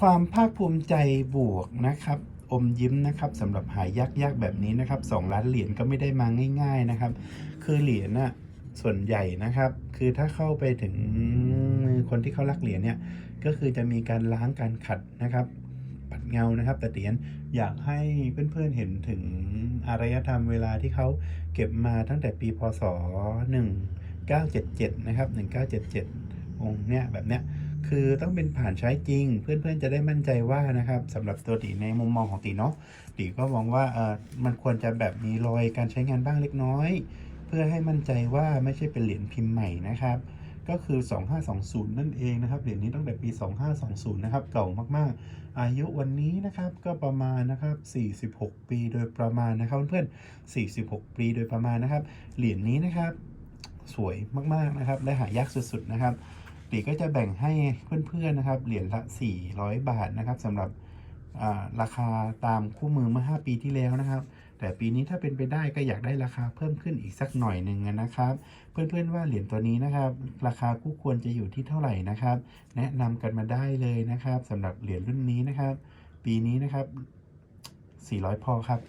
ความภาคภูมิใจบวกนะครับอมยิ้มนะครับสำหรับหายยากๆแบบนี้นะครับสองล้านเหรียญก็ไม่ได้มาง่าย ๆนะครับ คือเหรียญน่ะส่วนใหญ่นะครับ คือถ้าเข้าไปถึงคนที่เขารักเหรียญเนี่ยก็คือจะมีการล้างการขัดนะครับปัดเงานะครับ แต่เหรียญอยากให้เพื่อนๆเห็นถึงอารยธรรมเวลาที่เขาเก็บมาตั้งแต่ปีพศ1977นะครับ1977องค์เนี้ยแบบเนี้ย คือต้องเป็นผ่านใช้จริง เพื่อนๆจะได้มั่นใจว่านะครับสำหรับตัวตีในมุมมองของตีเนาะตีก็มองว่าเออมันควรจะแบบมีรอยการใช้งานบ้างเล็กน้อย เพื่อให้มั่นใจว่าไม่ใช่เป็นเหรียญพิมพ์ใหม่นะครับก็คือ 2520 นั่นเองนะครับ เหรียญนี้ตั้งแต่ปี 2520 นะครับ เก่ามาก ๆ อายุวันนี้นะครับ ก็ประมาณนะครับ 46 ปีโดยประมาณนะครับ เพื่อนๆ 46 ปีโดยประมาณนะครับ เหรียญนี้นะครับ สวยมาก ๆ นะครับ และหายากสุด ๆ นะครับ ตีก็จะแบ่งให้เพื่อนๆนะครับ เหรียญละ 400 บาทนะครับสำหรับราคาตามคู่มือเมื่อ 5 ปีที่แล้วนะครับ แต่ปีนี้ถ้าเป็นไปได้ก็อยากได้ราคาเพิ่มขึ้นอีกสักหน่อยหนึ่งนะครับ เพื่อนๆว่าเหรียญตัวนี้นะครับ ราคาคู่ควรจะอยู่ที่เท่าไหร่นะครับ แนะนำกันมาได้เลยนะครับสำหรับเหรียญรุ่นนี้นะครับ ปีนี้นะครับ 400 พอครับ